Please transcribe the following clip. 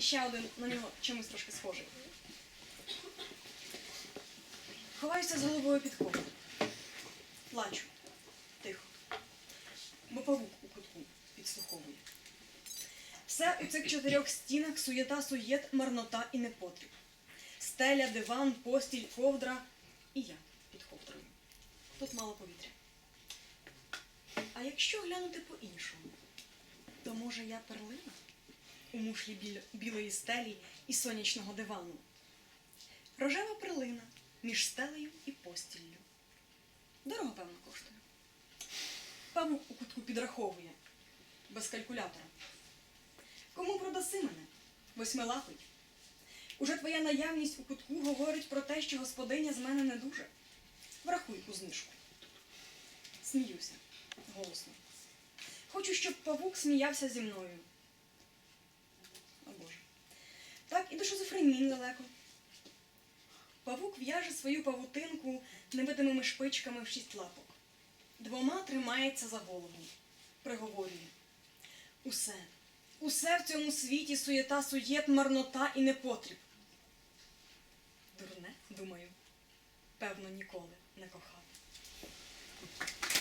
І ще один на нього чимось трошки схожий. Ховаюся з головою під ковдру. Плачу. Тихо. Бо павук у кутку підслуховує. Все у цих чотирьох стінах суєта суєт, марнота і непотріб. Стеля, диван, постіль, ковдра і я під ковдрою. Тут мало повітря. А якщо глянути по-іншому, то може я перлина у мушлі білої стелі і сонячного дивану. Рожева перлина між стелею і постіллю. Дорого, певно, коштує. Павук у кутку підраховує без калькулятора. Кому продаси мене? Восьмилапий. Уже твоя наявність у кутку говорить про те, що господиня з мене не дуже. Врахуй у знижку. Сміюся голосно. Хочу, щоб павук сміявся зі мною. Шизофренії недалеко. Павук в'яже свою павутинку невидимими шпичками в шість лапок. Двома тримається за голову. Приговорює. Усе, усе в цьому світі суєта, суєт, марнота і непотріб. Дурне, думаю, певно, ніколи не кохав.